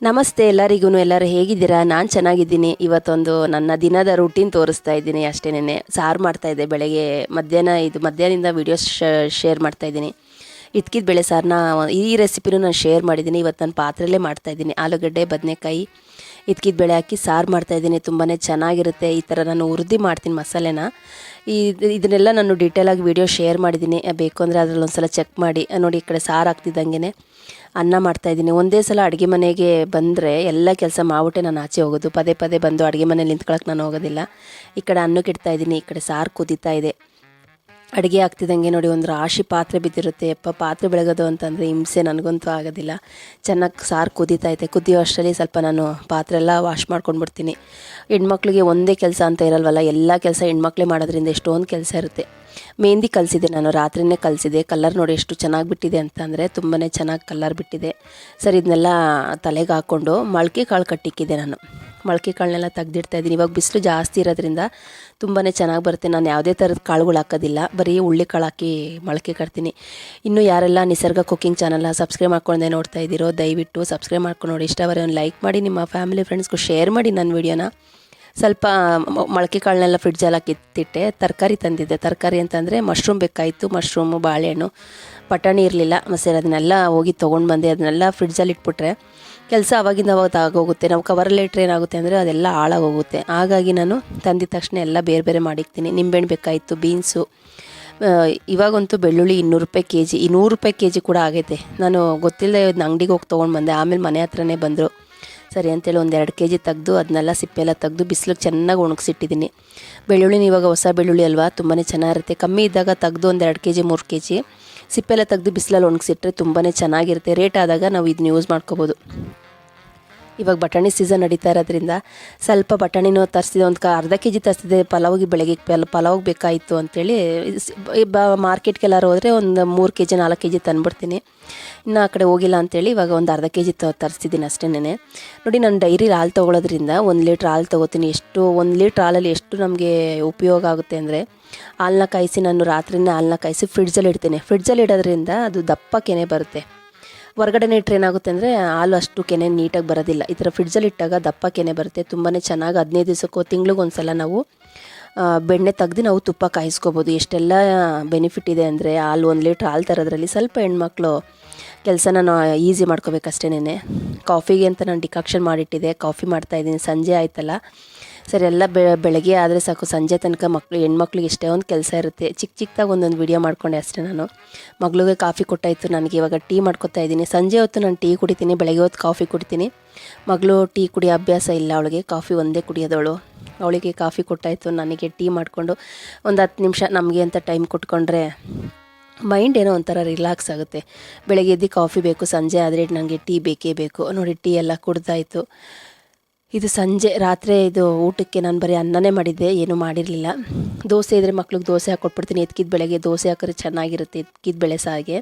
ನಮಸ್ತೆ ಎಲ್ಲರಿಗೂ, ಎಲ್ಲರೂ ಹೇಗಿದ್ದೀರಾ? ನಾನು ಚೆನ್ನಾಗಿದ್ದೀನಿ. ಇವತ್ತೊಂದು ನನ್ನ ದಿನದ ರೂಟೀನ್ ತೋರಿಸ್ತಾ ಇದ್ದೀನಿ ಅಷ್ಟೇನೆ ಸಾರು ಮಾಡ್ತಾ ಇದ್ದೆ ಬೆಳಗ್ಗೆ. ಮಧ್ಯಾಹ್ನ ಇದು, ಮಧ್ಯಾಹ್ನದಿಂದ ವೀಡಿಯೋ ಶೇರ್ ಮಾಡ್ತಾ ಇದ್ದೀನಿ. ಇದ್ಕಿದ ಬೆಳೆ ಸಾರನ್ನ ಈ ರೆಸಿಪಿನೂ ನಾನು ಶೇರ್ ಮಾಡಿದ್ದೀನಿ. ಇವತ್ತು ನಾನು ಪಾತ್ರೆಯಲ್ಲೇ ಮಾಡ್ತಾ ಇದ್ದೀನಿ. ಆಲೂಗಡ್ಡೆ, ಬದನೆಕಾಯಿ ಇದ್ಕಿದ ಬೆಳೆ ಹಾಕಿ ಸಾರು ಮಾಡ್ತಾ ಇದ್ದೀನಿ. ತುಂಬಾ ಚೆನ್ನಾಗಿರುತ್ತೆ. ಈ ಥರ ನಾನು ಹುರಿದಿ ಮಾಡ್ತೀನಿ ಮಸಾಲೆನ. ಈ ಇದನ್ನೆಲ್ಲ ನಾನು ಡೀಟೇಲಾಗಿ ವೀಡಿಯೋ ಶೇರ್ ಮಾಡಿದ್ದೀನಿ. ಬೇಕು ಅಂದರೆ ಅದರಲ್ಲಿ ಒಂದು ಸಲ ಚೆಕ್ ಮಾಡಿ ನೋಡಿ ಈ ಕಡೆ ಸಾರು ಹಾಕ್ತಿದ್ದಂಗೆ ಅನ್ನ ಮಾಡ್ತಾಯಿದ್ದೀನಿ ಒಂದೇ ಸಲ ಅಡುಗೆ ಮನೆಗೆ ಬಂದರೆ ಎಲ್ಲ ಕೆಲಸ ಮಾಡ್ಬಿಟ್ಟೆ ನಾನು ಆಚೆ ಹೋಗೋದು. ಪದೇ ಪದೇ ಬಂದು ಅಡುಗೆ ಮನೇಲಿ ನಿಂತ್ಕೊಳ್ಳೋಕೆ ನಾನು ಹೋಗೋದಿಲ್ಲ. ಈ ಕಡೆ ಅನ್ನಕ್ಕೆ ಇಡ್ತಾ ಇದ್ದೀನಿ. ಈ ಕಡೆ ಸಾರು ಕುದೀತಾ ಇದೆ. ಅಡುಗೆ ಆಗ್ತಿದ್ದಂಗೆ ನೋಡಿ ಒಂದು ರಾಶಿ ಪಾತ್ರೆ ಬಿದ್ದಿರುತ್ತೆ. ಯಪ್ಪ ಪಾತ್ರೆ ಬೆಳಗೋದು ಅಂತಂದರೆ ಹಿಂಸೆ ನನಗಂತೂ ಆಗೋದಿಲ್ಲ. ಚೆನ್ನಾಗಿ ಸಾರು ಕುದೀತಾ ಇದೆ. ಕುದಿಯೋ ಅಷ್ಟರಲ್ಲಿ ಸ್ವಲ್ಪ ನಾನು ಪಾತ್ರೆ ಎಲ್ಲ ವಾಶ್ ಮಾಡ್ಕೊಂಡ್ಬಿಡ್ತೀನಿ. ಹೆಣ್ಮಕ್ಳಿಗೆ ಒಂದೇ ಕೆಲಸ ಅಂತ ಇರಲ್ವಲ್ಲ, ಎಲ್ಲ ಕೆಲಸ ಹೆಣ್ಮಕ್ಳೇ ಮಾಡೋದ್ರಿಂದ ಎಷ್ಟೊಂದು ಕೆಲಸ ಇರುತ್ತೆ. ಮೆಹಂದಿ ಕಲಿಸಿದೆ ನಾನು, ರಾತ್ರಿನೇ ಕಲಿಸಿದೆ ಕಲ್ಲರ್ ನೋಡಿ ಎಷ್ಟು ಚೆನ್ನಾಗಿ ಬಿಟ್ಟಿದೆ ಅಂತಂದರೆ ತುಂಬಾ ಚೆನ್ನಾಗಿ ಕಲ್ಲರ್ ಬಿಟ್ಟಿದೆ. ಸರ್, ಇದನ್ನೆಲ್ಲ ತಲೆಗೆ ಹಾಕ್ಕೊಂಡು ಮೊಳಕೆ ಕಾಳು ಕಟ್ಟಿಕ್ಕಿದೆ ನಾನು. ಮೊಳಕೆ ಕಾಳನ್ನೆಲ್ಲ ತೆಗ್ದಿಡ್ತಾ ಇದ್ದೀನಿ. ಇವಾಗ ಬಿಸಿಲು ಜಾಸ್ತಿ ಇರೋದ್ರಿಂದ ತುಂಬಾ ಚೆನ್ನಾಗಿ ಬರುತ್ತೆ. ನಾನು ಯಾವುದೇ ಥರದ ಕಾಳುಗಳು ಹಾಕೋದಿಲ್ಲ. ಬರೀ ಉಳ್ಳಿ ಕಾಳು ಹಾಕಿ ಮೊಳಕೆ ಕಟ್ತೀನಿ. ಇನ್ನು ಯಾರೆಲ್ಲ ನಿಸರ್ಗ ಕುಕ್ಕಿಂಗ್ ಚಾನಲ್ನ ಸಬ್ಸ್ಕ್ರೈಬ್ ಮಾಡ್ಕೊಂಡೆ ನೋಡ್ತಾ ಇದ್ದೀರೋ, ದಯವಿಟ್ಟು ಸಬ್ಸ್ಕ್ರೈಬ್ ಮಾಡ್ಕೊಂಡು ನೋಡಿ. ಇಷ್ಟವರೆ ಒಂದು ಲೈಕ್ ಮಾಡಿ, ನಿಮ್ಮ ಫ್ಯಾಮಿಲಿ ಫ್ರೆಂಡ್ಸ್ಗೂ ಶೇರ್ ಮಾಡಿ ನನ್ನ ವೀಡಿಯೋನ. ಸ್ವಲ್ಪ ಮೊಳಕೆ ಕಾಳನ್ನೆಲ್ಲ ಫ್ರಿಡ್ಜಲ್ಲಿ ಹಾಕಿತ್ತಿಟ್ಟೆ ತರಕಾರಿ ತಂದಿದ್ದೆ. ತರಕಾರಿ ಅಂತಂದರೆ ಮಶ್ರೂಮ್ ಬೇಕಾಯಿತು. ಮಶ್ರೂಮು, ಬಾಳೆಹಣ್ಣು, ಪಟಾಣಿ ಇರಲಿಲ್ಲ. ಮತ್ತು ಅದನ್ನೆಲ್ಲ ಹೋಗಿ ತೊಗೊಂಡು ಬಂದೆ. ಅದನ್ನೆಲ್ಲ ಫ್ರಿಡ್ಜಲ್ಲಿ ಇಟ್ಬಿಟ್ರೆ ಕೆಲಸ ಅವಾಗಿಂದ ಅವಾಗ ಆಗೋಗುತ್ತೆ. ನಾವು ಕವರ್ ಇಟ್ಟರೆ ಏನಾಗುತ್ತೆ ಅಂದರೆ ಅದೆಲ್ಲ ಹಾಳಾಗೋಗುತ್ತೆ. ಹಾಗಾಗಿ ನಾನು ತಂದಿದ ತಕ್ಷಣ ಎಲ್ಲ ಬೇರೆ ಬೇರೆ ಮಾಡಿಕ್ತೀನಿ. ನಿಂಬೆಹಣ್ಣು ಬೇಕಾಯಿತು ಬೀನ್ಸು ಇವಾಗಂತೂ ಬೆಳ್ಳುಳ್ಳಿ ಇನ್ನೂರು ರೂಪಾಯಿ ಕೆ ಜಿ ಇನ್ನೂರು ನೂರು ರೂಪಾಯಿ ಕೆ ಜಿ ಕೂಡ ಆಗೈತೆ. ನಾನು ಗೊತ್ತಿಲ್ಲದೆ ಇದನ್ನ ಅಂಗಡಿಗೆ ಹೋಗಿ ತೊಗೊಂಡು ಬಂದೆ. ಆಮೇಲೆ ಮನೆ ಹತ್ರನೇ ಬಂದರು. ಸರಿ ಅಂತೇಳಿ ಒಂದು ಎರಡು ಕೆ ಜಿ ತೆಗೆದು ಅದನ್ನೆಲ್ಲ ಸಿಪ್ಪೆಲ್ಲ ತೆಗೆದು ಬಿಸಿಲಿಗೆ ಚೆನ್ನಾಗಿ ಒಣಗಿಸಿಟ್ಟಿದ್ದೀನಿ. ಬೆಳ್ಳುಳ್ಳಿನ ಇವಾಗ ಹೊಸ ಬೆಳ್ಳುಳ್ಳಿ ಅಲ್ವಾ? ತುಂಬಾ ಚೆನ್ನಾಗಿರುತ್ತೆ. ಕಮ್ಮಿ ಇದ್ದಾಗ ತೆಗೆದು ಒಂದು ಎರಡು ಕೆ ಜಿ ಮೂರು ಕೆ ಜಿ ಸಿಪ್ಪೆಲ್ಲ ತೆಗೆದು ಬಿಸಿಲಲ್ಲಿ ಒಣಗಿಸಿಟ್ರೆ ತುಂಬಾ ಚೆನ್ನಾಗಿರುತ್ತೆ. ರೇಟ್ ಆದಾಗ ನಾವು ಇದನ್ನ ಯೂಸ್ ಮಾಡ್ಕೋಬೋದು. ಇವಾಗ ಬಟಾಣಿ ಸೀಸನ್ ನಡೀತಾ ಇರೋದ್ರಿಂದ ಸ್ವಲ್ಪ ಬಟಾಣಿನೂ ತರಿಸಿದೆ, ಒಂದು ಕ ಅರ್ಧ ಕೆ ಜಿ ತರಿಸಿದೆ, ಪಲಾವಿಗೆ ಬೆಳಗ್ಗೆ ಪಲ್ ಪಲಾವ್ಗೆ ಬೇಕಾಯಿತು ಅಂತೇಳಿ. ಬ ಮಾರ್ಕೆಟ್ಗೆಲ್ಲಾರು ಹೋದರೆ ಒಂದು ಮೂರು ಕೆ ಜಿ ನಾಲ್ಕು ಕೆ ಜಿ ತಂದುಬಿಡ್ತೀನಿ. ಇನ್ನು ಆ ಕಡೆ ಹೋಗಿಲ್ಲ ಅಂತೇಳಿ ಇವಾಗ ಒಂದು ಅರ್ಧ ಕೆ ಜಿ ತರಿಸ್ತಿದ್ದೀನಿ ಅಷ್ಟೇನೆ ನೋಡಿ, ನಾನು ಡೈರಿ ಹಾಲು ತೊಗೊಳೋದ್ರಿಂದ ಒಂದು ಲೀಟ್ರ್ ಹಾಲು ತೊಗೋತೀನಿ. ಎಷ್ಟು ಒಂದು ಲೀಟ್ರ್ ಹಾಲಲ್ಲಿ ಎಷ್ಟು ನಮಗೆ ಉಪಯೋಗ ಆಗುತ್ತೆ ಅಂದರೆ ಹಾಲನ್ನ ಕಾಯಿಸಿ ನಾನು ರಾತ್ರಿನೇ ಹಾಲನ್ನ ಕಾಯಿಸಿ ಫ್ರಿಡ್ಜಲ್ಲಿ ಇಡ್ತೀನಿ. ಫ್ರಿಡ್ಜಲ್ಲಿ ಇಡೋದ್ರಿಂದ ಅದು ದಪ್ಪ ಕೆನೆ ಬರುತ್ತೆ. ಹೊರಗಡೆನೇ ಇಟ್ಟರೆ ಏನಾಗುತ್ತೆ ಅಂದರೆ ಹಾಲು ಅಷ್ಟು ಕೆನೆ ನೀಟಾಗಿ ಬರೋದಿಲ್ಲ. ಈ ಥರ ಫ್ರಿಡ್ಜಲ್ಲಿ ಇಟ್ಟಾಗ ದಪ್ಪ ಕೆನೆ ಬರುತ್ತೆ. ತುಂಬಾ ಚೆನ್ನಾಗಿ ಹದಿನೈದು ದಿವಸಕ್ಕೋ ತಿಂಗ್ಳಿಗೆ ಒಂದು ಸಲ ನಾವು ಬೆಣ್ಣೆ ತೆಗ್ದು ನಾವು ತುಪ್ಪ ಕಾಯಿಸ್ಕೋಬೋದು. ಎಷ್ಟೆಲ್ಲ ಬೆನಿಫಿಟ್ ಇದೆ ಅಂದರೆ ಹಾಲು ಒಂದು ಲೀಟ್ರ್ ಹಾಲು ತರೋದ್ರಲ್ಲಿ ಸ್ವಲ್ಪ ಹೆಣ್ಮಕ್ಳು ಕೆಲಸನ ಈಸಿ ಮಾಡ್ಕೋಬೇಕಷ್ಟೇನೆ ಕಾಫಿಗೆ ಅಂತ ನಾನು ಡಿಕಾಕ್ಷನ್ ಮಾಡಿಟ್ಟಿದ್ದೆ ಕಾಫಿ ಮಾಡ್ತಾಯಿದ್ದೀನಿ ಸಂಜೆ ಆಯ್ತಲ್ಲ. ಸರಿ, ಎಲ್ಲ ಬೆಳಗ್ಗೆ ಆದರೆ ಸಾಕು. ಸಂಜೆ ತನಕ ಮಕ್ಳು, ಹೆಣ್ಮಕ್ಳಿಗೆ ಎಷ್ಟೇ ಒಂದು ಕೆಲಸ ಇರುತ್ತೆ. ಚಿಕ್ಕ ಚಿಕ್ಕದಾಗಿ ಒಂದೊಂದು ವಿಡಿಯೋ ಮಾಡ್ಕೊಂಡೆ ಅಷ್ಟೇ ನಾನು. ಮಗಳಿಗೆ ಕಾಫಿ ಕೊಟ್ಟಾಯಿತು. ನನಗೆ ಇವಾಗ ಟೀ ಮಾಡ್ಕೊತಾ ಇದ್ದೀನಿ. ಸಂಜೆ ಹೊತ್ತು ನಾನು ಟೀ ಕುಡಿತೀನಿ. ಬೆಳಗ್ಗೆ ಹೊತ್ತು ಕಾಫಿ ಕುಡಿತೀನಿ. ಮಗಳು ಟೀ ಕುಡಿಯೋ ಅಭ್ಯಾಸ ಇಲ್ಲ ಅವಳಿಗೆ. ಕಾಫಿ ಒಂದೇ ಕುಡಿಯೋದವಳು. ಅವಳಿಗೆ ಕಾಫಿ ಕೊಟ್ಟಾಯಿತು. ನನಗೆ ಟೀ ಮಾಡಿಕೊಂಡು ಒಂದು ಹತ್ತು ನಿಮಿಷ ನಮಗೆ ಅಂತ ಟೈಮ್ ಕೊಟ್ಕೊಂಡ್ರೆ ಮೈಂಡ್ ಏನೋ ಒಂಥರ ರಿಲ್ಯಾಕ್ಸ್ ಆಗುತ್ತೆ. ಬೆಳಗ್ಗೆ ಎದ್ದು ಕಾಫಿ ಬೇಕು, ಸಂಜೆ ಆದರೆ ನನಗೆ ಟೀ ಬೇಕೇ ಬೇಕು. ನೋಡಿ, ಟೀ ಎಲ್ಲ ಕುಡ್ದಾಯಿತು. ಇದು ಸಂಜೆ, ರಾತ್ರಿ ಇದು ಊಟಕ್ಕೆ ನಾನು ಬರೀ ಅನ್ನನೇ ಮಾಡಿದ್ದೆ, ಏನೂ ಮಾಡಿರಲಿಲ್ಲ. ದೋಸೆ ಇದ್ದರೆ ಮಕ್ಳಿಗೆ ದೋಸೆ ಹಾಕ್ಕೊಟ್ಬಿಡ್ತೀನಿ ಎತ್ಕಿದ ಬೆಳಗ್ಗೆ ದೋಸೆ ಹಾಕಿದ್ರೆ ಚೆನ್ನಾಗಿರುತ್ತೆ ಎತ್ಕಿದ ಬೆಳೆ ಸಾಗೆ.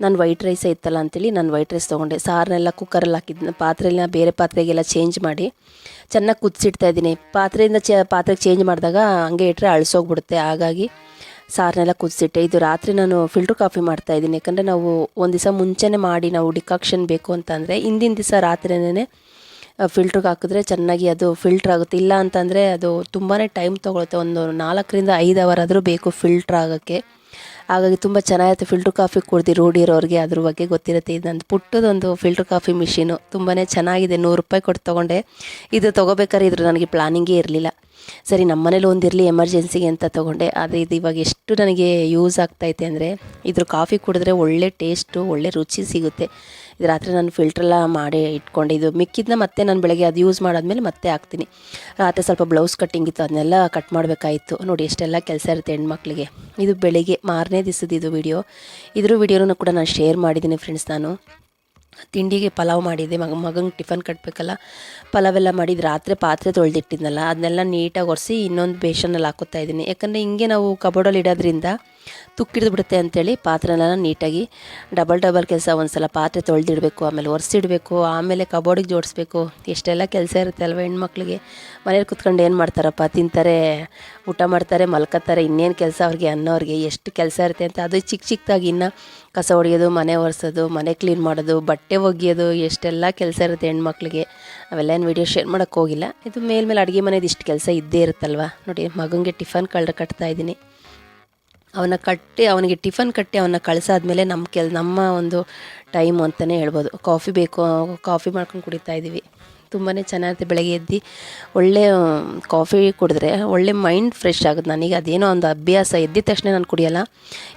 ನಾನು ವೈಟ್ ರೈಸೇ ಇತ್ತಲ್ಲ ಅಂತೇಳಿ ನಾನು ವೈಟ್ ರೈಸ್ ತೊಗೊಂಡೆ. ಸಾರನ್ನೆಲ್ಲ ಕುಕ್ಕರಲ್ಲಿ ಹಾಕಿದ್ನ. ಪಾತ್ರೆನ ಬೇರೆ ಪಾತ್ರೆಗೆಲ್ಲ ಚೇಂಜ್ ಮಾಡಿ ಚೆನ್ನಾಗಿ ಕುದಿಸಿಡ್ತಾ ಇದ್ದೀನಿ. ಪಾತ್ರೆಯಿಂದ ಚ, ಪಾತ್ರೆಗೆ ಚೇಂಜ್ ಮಾಡಿದಾಗ ಹಂಗೆ ಇಟ್ಟರೆ ಅಳಿಸೋಗ್ಬಿಡುತ್ತೆ. ಹಾಗಾಗಿ ಸಾರನ್ನೆಲ್ಲ ಕುದಿಸಿಟ್ಟೆ. ಇದು ರಾತ್ರಿ ನಾನು ಫಿಲ್ಟ್ರ್ ಕಾಫಿ ಮಾಡ್ತಾ ಇದ್ದೀನಿ. ಯಾಕಂದರೆ ನಾವು ಒಂದು ದಿವಸ ಮುಂಚೆನೇ ಮಾಡಿ ನಾವು ಡಿಕಾಕ್ಷನ್ ಬೇಕು ಅಂತಂದರೆ ಹಿಂದಿನ ದಿವಸ ರಾತ್ರಿನೇ ಫಿಲ್ಟ್ರಿಗೆ ಹಾಕಿದ್ರೆ ಚೆನ್ನಾಗಿ ಅದು ಫಿಲ್ಟ್ರ್ ಆಗುತ್ತೆ. ಇಲ್ಲ ಅಂತಂದರೆ ಅದು ತುಂಬಾ ಟೈಮ್ ತೊಗೊಳುತ್ತೆ. ಒಂದು ನಾಲ್ಕರಿಂದ ಐದು ಅವರ್ ಆದರೂ ಬೇಕು ಫಿಲ್ಟ್ರ್ ಆಗೋಕ್ಕೆ. ಹಾಗಾಗಿ ತುಂಬ ಚೆನ್ನಾಗಿರುತ್ತೆ ಫಿಲ್ಟ್ರ್ ಕಾಫಿ ಕುಡ್ದು ರೂಢಿರೋರಿಗೆ ಅದ್ರ ಬಗ್ಗೆ ಗೊತ್ತಿರುತ್ತೆ. ಇದು ಪುಟ್ಟದೊಂದು ಫಿಲ್ಟ್ರ್ ಕಾಫಿ ಮಿಷಿನು ತುಂಬಾ ಚೆನ್ನಾಗಿದೆ. ನೂರು ರೂಪಾಯಿ ಕೊಟ್ಟು ತೊಗೊಂಡೆ. ಇದು ತೊಗೋಬೇಕಾದ್ರೆ ಇದ್ರ ನನಗೆ ಪ್ಲಾನಿಂಗೇ ಇರಲಿಲ್ಲ. ಸರಿ ನಮ್ಮ ಮನೇಲಿ ಒಂದಿರಲಿ ಎಮರ್ಜೆನ್ಸಿಗೆ ಅಂತ ತೊಗೊಂಡೆ. ಆದರೆ ಇದು ಇವಾಗ ಎಷ್ಟು ನನಗೆ ಯೂಸ್ ಆಗ್ತೈತೆ ಅಂದರೆ, ಇದ್ರ ಕಾಫಿ ಕುಡಿದ್ರೆ ಒಳ್ಳೆ ಟೇಸ್ಟು, ಒಳ್ಳೆ ರುಚಿ ಸಿಗುತ್ತೆ. ಇದು ರಾತ್ರಿ ನಾನು ಫಿಲ್ಟ್ರೆಲ್ಲ ಮಾಡಿ ಇಟ್ಕೊಂಡೆ. ಇದು ಮಿಕ್ಕಿದ್ನ ಮತ್ತೆ ನಾನು ಬೆಳಗ್ಗೆ ಅದು ಯೂಸ್ ಮಾಡಾದ್ಮೇಲೆ ಮತ್ತೆ ಹಾಕ್ತೀನಿ. ರಾತ್ರಿ ಸ್ವಲ್ಪ ಬ್ಲೌಸ್ ಕಟ್ಟಿಂಗ್ ಇತ್ತು, ಅದನ್ನೆಲ್ಲ ಕಟ್ ಮಾಡಬೇಕಾಯಿತು. ನೋಡಿ, ಎಷ್ಟೆಲ್ಲ ಕೆಲಸ ಇರುತ್ತೆ ಹೆಣ್ಮಕ್ಳಿಗೆ. ಇದು ಬೆಳಿಗ್ಗೆ ಮಾರನೇ ದಿವಸದ ಇದು ವಿಡಿಯೋ ಇದ್ರ ವಿಡಿಯೋನೂ ಕೂಡ ನಾನು ಶೇರ್ ಮಾಡಿದ್ದೀನಿ ಫ್ರೆಂಡ್ಸ್ ನಾನು. ತಿಂಡಿಗೆ ಪಲಾವ್ ಮಾಡಿದ್ದೆ, ಮಗ ಮಗಂಗೆ ಟಿಫನ್ ಕಟ್ಟಬೇಕಲ್ಲ ಪಲಾವೆಲ್ಲ ಮಾಡಿದ್ದು ರಾತ್ರಿ ಪಾತ್ರೆ ತೊಳೆದಿಟ್ಟಿದ್ನಲ್ಲ, ಅದನ್ನೆಲ್ಲ ನೀಟಾಗಿ ಒರೆಸಿ ಇನ್ನೊಂದು ಬೇಷನಲ್ಲಿ ಹಾಕೋತಾ ಇದ್ದೀನಿ. ಯಾಕಂದರೆ ಹಿಂಗೆ ನಾವು ಕಬೋರ್ಡಲ್ಲಿ ಇಡೋದ್ರಿಂದ ತುಕ್ಕಿಡ್ದು ಬಿಡುತ್ತೆ ಅಂತೇಳಿ ಪಾತ್ರೆನ ನೀಟಾಗಿ ಡಬಲ್ ಡಬಲ್ ಕೆಲಸ ಒಂದ್ಸಲ ಪಾತ್ರೆ ತೊಳೆದಿಡಬೇಕು, ಆಮೇಲೆ ಒರೆಸಿಡಬೇಕು, ಆಮೇಲೆ ಕಬೋರ್ಡಿಗೆ ಜೋಡಿಸ್ಬೇಕು. ಎಷ್ಟೆಲ್ಲ ಕೆಲಸ ಇರುತ್ತೆ ಅಲ್ವ ಹೆಣ್ಮಕ್ಳಿಗೆ. ಮನೇಲಿ ಕುತ್ಕೊಂಡು ಏನು ಮಾಡ್ತಾರಪ್ಪ? ತಿಂತಾರೆ, ಊಟ ಮಾಡ್ತಾರೆ ಮಲ್ಕೋತಾರೆ ಇನ್ನೇನು ಕೆಲಸ ಅವ್ರಿಗೆ ಅನ್ನೋರಿಗೆ ಎಷ್ಟು ಕೆಲಸ ಇರುತ್ತೆ ಅಂತ ಅದು ಚಿಕ್ಕ ಚಿಕ್ಕದಾಗಿ ಇನ್ನು ಕಸ ಹೊಡೆಯೋದು ಮನೆ ಒರೆಸೋದು, ಮನೆ ಕ್ಲೀನ್ ಮಾಡೋದು, ಬಟ್ಟೆ ಒಗೆಯೋದು, ಎಷ್ಟೆಲ್ಲ ಕೆಲಸ ಇರುತ್ತೆ ಹೆಣ್ಮಕ್ಳಿಗೆ. ಅವೆಲ್ಲ ಏನು ವೀಡಿಯೋ ಶೇರ್ ಮಾಡೋಕ್ಕೆ ಹೋಗಿಲ್ಲ. ಇದು ಮೇಲ್ಮೇಲೆ ಅಡುಗೆ ಮನೇದು ಇಷ್ಟು ಕೆಲಸ ಇದ್ದೇ ಇರುತ್ತಲ್ವ? ನೋಡಿ ಮಗನಿಗೆ ಟಿಫನ್ ಕಳ್ಳ ಕಟ್ತಾ ಇದ್ದೀನಿ. ಅವನ ಕಟ್ಟಿ, ಅವನಿಗೆ ಟಿಫನ್ ಕಟ್ಟಿ ಅವನ್ನ ಕಳಿಸಾದ್ಮೇಲೆ ನಮ್ಮ ಕೆಲ್, ನಮ್ಮ ಒಂದು ಟೈಮ್ ಅಂತಲೇ ಹೇಳ್ಬೋದು. ಕಾಫಿ ಬೇಕು, ಕಾಫಿ ಮಾಡ್ಕೊಂಡು ಕುಡಿತಾ ಇದ್ದೀವಿ ತುಂಬಾ ಚೆನ್ನಾಗಿರುತ್ತೆ ಬೆಳಗ್ಗೆ ಎದ್ದು. ಒಳ್ಳೆ, ಕಾಫಿ ಕುಡಿದ್ರೆ ಒಳ್ಳೆ ಮೈಂಡ್ ಫ್ರೆಶ್ ಆಗುತ್ತೆ. ನನಗೆ ಅದೇನೋ ಒಂದು ಅಭ್ಯಾಸ. ಎದ್ದಿದ ತಕ್ಷಣ ನಾನು ಕುಡಿಯೋಲ್ಲ.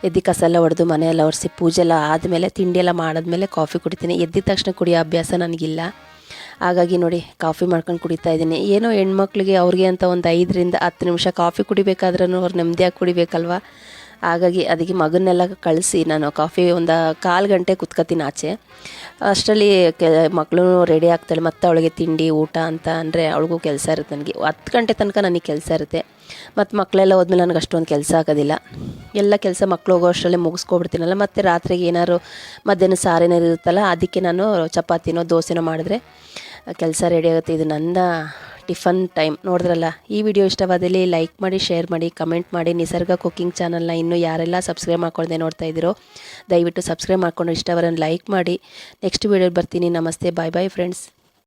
ಎದ್ದು ಕಸ ಎಲ್ಲ ಹೊಡೆದು ಮನೆಯೆಲ್ಲ ಒರೆಸಿ ಪೂಜೆ ಎಲ್ಲ ಆದಮೇಲೆ ತಿಂಡಿ ಎಲ್ಲ ಮಾಡಿದ್ಮೇಲೆ ಕಾಫಿ ಕುಡಿತೀನಿ. ಎದ್ದಿದ ತಕ್ಷಣ ಕುಡಿಯೋ ಅಭ್ಯಾಸ ನನಗಿಲ್ಲ. ಹಾಗಾಗಿ ನೋಡಿ, ಕಾಫಿ ಮಾಡ್ಕೊಂಡು ಕುಡಿತಾ ಇದ್ದೀನಿ ಏನೋ ಹೆಣ್ಮಕ್ಳಿಗೆ ಅವ್ರಿಗೆ ಅಂತ ಒಂದು ಐದರಿಂದ ಹತ್ತು ನಿಮಿಷ ಕಾಫಿ ಕುಡಿಬೇಕಾದ್ರೂ ಅವ್ರು ನೆಮ್ಮದಿಯಾಗಿ ಕುಡಿಬೇಕಲ್ವ? ಹಾಗಾಗಿ ಅದಕ್ಕೆ ಮಗನ್ನೆಲ್ಲ ಕಳಿಸಿ ನಾನು ಕಾಫಿ ಒಂದು ಕಾಲು ಗಂಟೆ ಕುತ್ಕೋತೀನಿ ಆಚೆ. ಅಷ್ಟರಲ್ಲಿ ಕೆ ಮಕ್ಕಳು ರೆಡಿ ಆಗ್ತಾಳೆ, ಮತ್ತು ಅವಳಿಗೆ ತಿಂಡಿ, ಊಟ ಅಂತ ಅಂದರೆ ಅವಳಿಗೂ ಕೆಲಸ ಇರುತ್ತೆ ನನಗೆ. ಹತ್ತು ಗಂಟೆ ತನಕ ನನಗೆ ಕೆಲಸ ಇರುತ್ತೆ. ಮತ್ತು ಮಕ್ಕಳೆಲ್ಲ ಹೋದ್ಮೇಲೆ ನನಗೆ ಅಷ್ಟೊಂದು ಕೆಲಸ ಆಗೋದಿಲ್ಲ. ಎಲ್ಲ ಕೆಲಸ ಮಕ್ಳು ಹೋಗೋ ಅಷ್ಟರಲ್ಲೇ ಮುಗಿಸ್ಕೊಬಿಡ್ತೀನಲ್ಲ, ಮತ್ತು ರಾತ್ರಿಗೆ ಏನಾದ್ರು ಮಧ್ಯಾಹ್ನ ಸಾರೇನಾರು ಇರುತ್ತಲ್ಲ, ಅದಕ್ಕೆ ನಾನು ಚಪಾತಿನೋ, ದೋಸೆನೋ ಮಾಡಿದ್ರೆ ಕೆಲಸ ರೆಡಿ ಆಗುತ್ತೆ. ಇದು ನನ್ನ ಟಿಫನ್ ಟೈಮ್ ನೋಡಿದ್ರಲ್ಲ? ಈ ವಿಡಿಯೋ ಇಷ್ಟವಾದಲ್ಲಿ ಲೈಕ್ ಮಾಡಿ ಶೇರ್ ಮಾಡಿ ಕಮೆಂಟ್ ಮಾಡಿ. ನಿಸರ್ಗ ಕುಕ್ಕಿಂಗ್ ಚಾನಲ್ನ ಇನ್ನೂ ಯಾರೆಲ್ಲ ಸಬ್ಸ್ಕ್ರೈಬ್ ಮಾಡ್ಕೊಳ್ದೆ ನೋಡ್ತಾ ಇದ್ದೀರೋ, ದಯವಿಟ್ಟು ಸಬ್ಸ್ಕ್ರೈಬ್ ಮಾಡ್ಕೊಂಡು ಇಷ್ಟವರನ್ನು ಲೈಕ್ ಮಾಡಿ. ನೆಕ್ಸ್ಟ್ ವೀಡಿಯೋ ಬರ್ತೀನಿ. ನಮಸ್ತೆ. ಬಾಯ್ ಬಾಯ್ ಫ್ರೆಂಡ್ಸ್